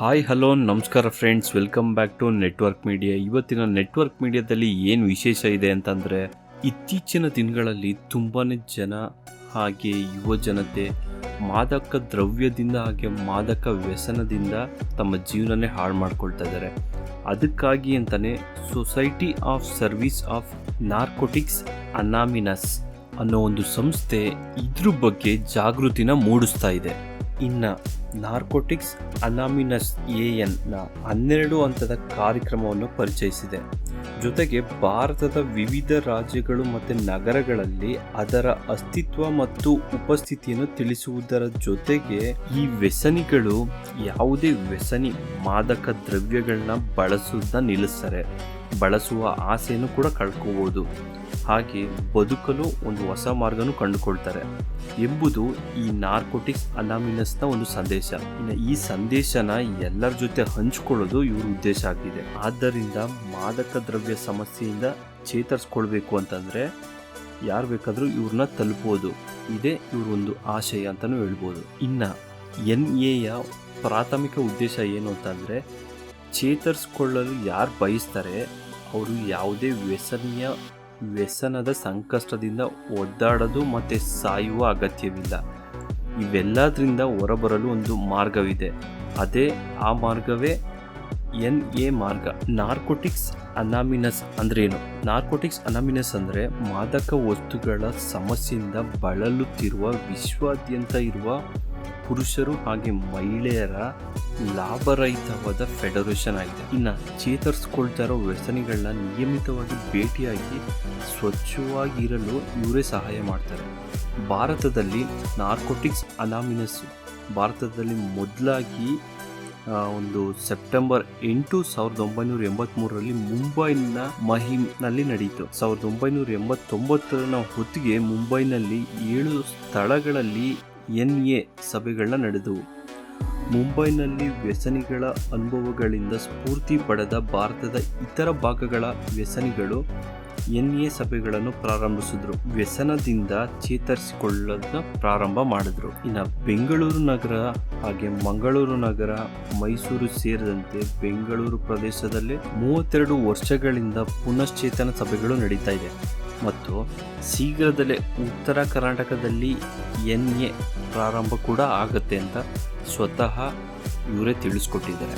Hi hello ನಮಸ್ಕಾರ friends welcome back to Network Media ಇವತ್ತಿನ network ಮೀಡಿಯಾದಲ್ಲಿ ಏನು ವಿಶೇಷ ಇದೆ ಅಂತಂದರೆ, ಇತ್ತೀಚಿನ ದಿನಗಳಲ್ಲಿ ತುಂಬಾ ಜನ ಹಾಗೆ ಯುವ ಜನತೆ ಮಾದಕ ದ್ರವ್ಯದಿಂದ ಹಾಗೆ ಮಾದಕ ವ್ಯಸನದಿಂದ ತಮ್ಮ ಜೀವನನೇ ಹಾಳು ಮಾಡ್ಕೊಳ್ತಾ ಇದ್ದಾರೆ ಅದಕ್ಕಾಗಿ ಅಂತಲೇ Society of Service of Narcotics Anonymous ಅನ್ನೋ ಒಂದು ಸಂಸ್ಥೆ ಇದ್ರ ಬಗ್ಗೆ ಜಾಗೃತಿನ ಮೂಡಿಸ್ತಾ ಇದೆ. ಇನ್ನು ನಾರ್ಕೋಟಿಕ್ಸ್ ಅನಾಮಿನಸ್ ಎ ಎನ್ನ ಹನ್ನೆರಡು ಹಂತದ ಕಾರ್ಯಕ್ರಮವನ್ನು ಪರಿಚಯಿಸಿದೆ. ಜೊತೆಗೆ ಭಾರತದ ವಿವಿಧ ರಾಜ್ಯಗಳು ಮತ್ತು ನಗರಗಳಲ್ಲಿ ಅದರ ಅಸ್ತಿತ್ವ ಮತ್ತು ಉಪಸ್ಥಿತಿಯನ್ನು ತಿಳಿಸುವುದರ ಜೊತೆಗೆ ಈ ವ್ಯಸನಿಗಳು ಯಾವುದೇ ವ್ಯಸನಿ ಮಾದಕ ದ್ರವ್ಯಗಳನ್ನ ಬಳಸೋದನ್ನ ನಿಲ್ಲಿಸ್ತಾರೆ. ಬಳಸುವ ಆಸೆಯನ್ನು ಕೂಡ ಕಳ್ಕೋಬಹುದು ಹಾಗೆ ಬದುಕಲು ಒಂದು ಹೊಸ ಮಾರ್ಗನೂ ಕಂಡುಕೊಳ್ತಾರೆ. ಎಂಬುದು ಈ ನಾರ್ಕೋಟಿಕ್ಸ್ ಅನಾಮಿನಸ್ನ ಒಂದು ಸಂದೇಶ. ಇನ್ನು ಈ ಸಂದೇಶನ ಎಲ್ಲರ ಜೊತೆ ಹಂಚ್ಕೊಳ್ಳೋದು ಇವ್ರ ಉದ್ದೇಶ ಆಗಿದೆ. ಆದ್ದರಿಂದ ಮಾದಕ ದ್ರವ್ಯ ಸಮಸ್ಯೆಯಿಂದ ಚೇತರಿಸ್ಕೊಳ್ಬೇಕು ಅಂತಂದ್ರೆ ಯಾರು ಬೇಕಾದರೂ ಇವ್ರನ್ನ ತಲುಪೋದು ಇದೇ ಇವ್ರ ಒಂದು ಆಶಯ ಅಂತಲೂ ಹೇಳ್ಬೋದು. ಇನ್ನು ಎನ್ ಎಯ ಪ್ರಾಥಮಿಕ ಉದ್ದೇಶ ಏನು ಅಂತಂದರೆ ಚೇತರಿಸ್ಕೊಳ್ಳಲು ಯಾರು ಬಯಸ್ತಾರೆ, ಅವರು ಯಾವುದೇ ವ್ಯಸನೀಯ, ವ್ಯಸನದ ಸಂಕಷ್ಟದಿಂದ ಒದ್ದಾಡೋದು ಮತ್ತು ಸಾಯುವ ಅಗತ್ಯವಿಲ್ಲ. ಇವೆಲ್ಲದರಿಂದ ಹೊರಬರಲು ಒಂದು ಮಾರ್ಗವಿದೆ. ಅದೇ ಆ ಮಾರ್ಗವೇ ಎನ್ ಎ ಮಾರ್ಗ. ನಾರ್ಕೋಟಿಕ್ಸ್ ಅನಾಮಿನಸ್ ಅಂದ್ರೇನು? ನಾರ್ಕೋಟಿಕ್ಸ್ ಅನಾಮಿನಸ್ ಅಂದರೆ ಮಾದಕ ವಸ್ತುಗಳ ಸಮಸ್ಯೆಯಿಂದ ಬಳಲುತ್ತಿರುವ ವಿಶ್ವಾದ್ಯಂತ ಇರುವ ಪುರುಷರು ಹಾಗೆ ಮಹಿಳೆಯರ ಲಾಭರಹಿತವಾದ ಫೆಡರೇಷನ್ ಆಗಿದೆ. ಇನ್ನು ಚೇತರಿಸ್ಕೊಳ್ತಾ ಇರೋ ವ್ಯಸನಿಗಳನ್ನ ನಿಯಮಿತವಾಗಿ ಭೇಟಿಯಾಗಿ ಸ್ವಚ್ಛವಾಗಿರಲು ಇವರೇ ಸಹಾಯ ಮಾಡ್ತಾರೆ. ಭಾರತದಲ್ಲಿ ನಾರ್ಕೋಟಿಕ್ಸ್ ಅನಾಮಿನಸ್ ಭಾರತದಲ್ಲಿ ಮೊದಲಾಗಿ ಒಂದು ಸೆಪ್ಟೆಂಬರ್ ಎಂಟು ಸಾವಿರದ ಒಂಬೈನೂರ ಎಂಬತ್ಮೂರರಲ್ಲಿ ಮುಂಬೈನ ಮಹಿಮ್ನಲ್ಲಿ ನಡೆಯಿತು ಸಾವಿರದ ಒಂಬೈನೂರ ಎಂಬತ್ತೊಂಬತ್ತರ ಹೊತ್ತಿಗೆ ಮುಂಬೈನಲ್ಲಿ ಏಳು ಸ್ಥಳಗಳಲ್ಲಿ ಎನ್ ಎ ಸಭೆಗಳನ್ನ ನಡೆದವು. ಮುಂಬೈನಲ್ಲಿ ವ್ಯಸನಿಗಳ ಅನುಭವಗಳಿಂದ ಸ್ಫೂರ್ತಿ ಪಡೆದ ಭಾರತದ ಇತರ ಭಾಗಗಳ ವ್ಯಸನಿಗಳು ಎನ್ ಎ ಸಭೆಗಳನ್ನು ಪ್ರಾರಂಭಿಸಿದ್ರು. ವ್ಯಸನದಿಂದ ಚೇತರಿಸಿಕೊಳ್ಳೋದನ್ನ ಪ್ರಾರಂಭ ಮಾಡಿದ್ರು. ಇನ್ನು ಬೆಂಗಳೂರು ನಗರ ಹಾಗೆ ಮಂಗಳೂರು ನಗರ, ಮೈಸೂರು ಸೇರಿದಂತೆ ಬೆಂಗಳೂರು ಪ್ರದೇಶದಲ್ಲಿ ಮೂವತ್ತೆರಡು ವರ್ಷಗಳಿಂದ ಪುನಶ್ಚೇತನ ಸಭೆಗಳು ನಡೀತಾ ಇದೆ. ಮತ್ತು ಶೀಘ್ರದಲ್ಲೇ ಉತ್ತರ ಕರ್ನಾಟಕದಲ್ಲಿ ಎನ್ ಎ ಪ್ರಾರಂಭ ಕೂಡ ಆಗುತ್ತೆ ಅಂತ ಸ್ವತಃ ಇವರೇ ತಿಳಿಸ್ಕೊಟ್ಟಿದ್ದಾರೆ.